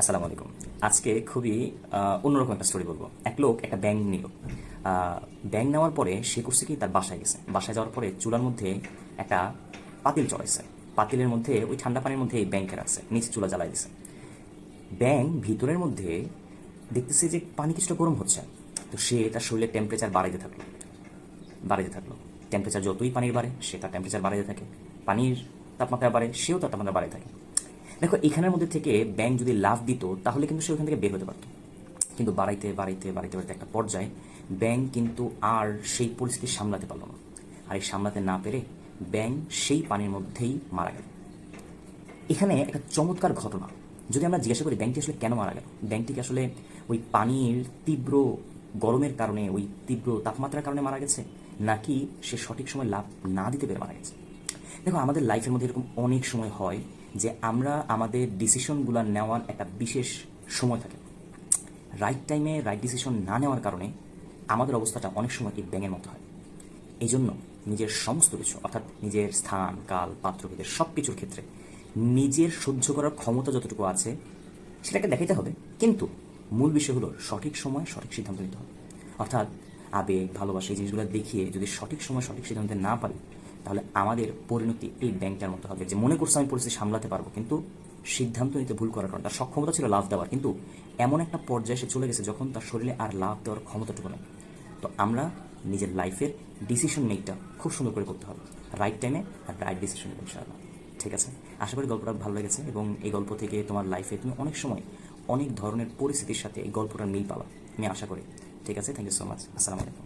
আসসালামু আলাইকুম। আজকে খুবই অন্যরকম একটা স্টোরি বলব। এক লোক একটা ব্যাংক নিল। ব্যাংক নেওয়ার পরে সে করছে কি, তার বাসায় গেছে। বাসায় যাওয়ার পরে চুলার মধ্যে একটা পাতিল চড়াইছে। পাতিলের মধ্যে, ওই ঠান্ডা পানির মধ্যে এই ব্যাংকে রাখছে। নিচে চুলা জ্বালাই দিছে। ব্যাংক ভিতরের মধ্যে দেখতেছে যে পানি কিছুটা গরম হচ্ছে। তো সে তার শরীরের টেম্পারেচার বাড়াইতে থাকল। বাড়াইতে থাকল। টেম্পারেচার যতই পানির বাড়ে, সে তার টেম্পারেচার বাড়াইতে থাকে। পানির তাপমাত্রা বাড়ে, সেও তার তাপমাত্রা বাড়াই থাকে। দেখো, এখানের মধ্যে থেকে ব্যাংক যদি লাভ দিত, তাহলে কিন্তু সে ওখান থেকে বের হতে পারতো। কিন্তু বাড়াইতে বাড়াইতে বাড়াইতে বাড়াইতে একটা পর্যায়ে ব্যাংক কিন্তু আর সেই পরিস্থিতি সামলাতে পারল না। আর এই সামলাতে না পেরে ব্যাংক সেই পানির মধ্যেই মারা গেল। এখানে একটা চমৎকার ঘটনা। যদি আমরা জিজ্ঞাসা করি ব্যাংকটি আসলে কেন মারা গেল? ব্যাংকটিকে আসলে ওই পানির তীব্র গরমের কারণে, ওই তীব্র তাপমাত্রার কারণে মারা গেছে? নাকি সে সঠিক সময় লাভ না দিতে পেরে মারা গেছে? দেখো, আমাদের লাইফের মধ্যে এরকম অনেক সময় হয় যে আমরা আমাদের ডিসিশনগুলো নেওয়ার একটা বিশেষ সময় থাকে। রাইট টাইমে রাইট ডিসিশন না নেওয়ার কারণে আমাদের অবস্থাটা অনেক সময় কি ব্যাঙের মতো হয়। এই জন্য নিজের সমস্ত কিছু, অর্থাৎ নিজের স্থান, কাল পাত্রভেদের সব কিছুর ক্ষেত্রে নিজের সহ্য করার ক্ষমতা যতটুকু আছে সেটাকে দেখাইতে হবে। কিন্তু মূল বিষয় হলো সঠিক সময় সঠিক সিদ্ধান্ত নিতে হবে। অর্থাৎ আবেগ, ভালোবাসা এই জিনিসগুলো দেখিয়ে যদি সঠিক সময় সঠিক সিদ্ধান্ত না পারি তাহলে আমাদের পরিণতি এই ব্যাংকটার মতো হবে। যে মনে করছে আমি পরিস্থিতি সামলাতে পারব, কিন্তু সিদ্ধান্ত নিতে ভুল করার কারণে তার সক্ষমতা ছিল লাভ দেওয়ার। কিন্তু এমন একটা পর্যায়ে সে চলে গেছে যখন তার শরীরে আর লাভ দেওয়ার ক্ষমতাটুকু নেই। তো আমরা নিজের লাইফের ডিসিশন মেকটা খুব সুন্দর করে করতে হবে। রাইট টাইমে আর রাইট ডিসিশন নেবে ইনশাআল্লাহ। ঠিক আছে? আশা করি গল্পটা ভালো লেগেছে এবং এই গল্প থেকে তোমার লাইফে তুমি অনেক সময় অনেক ধরনের পরিস্থিতির সাথে এই গল্পটার মিল পাবা। আমি আশা করি। ঠিক আছে? থ্যাংক ইউ সো মাচ আসসালামু আলাইকুম।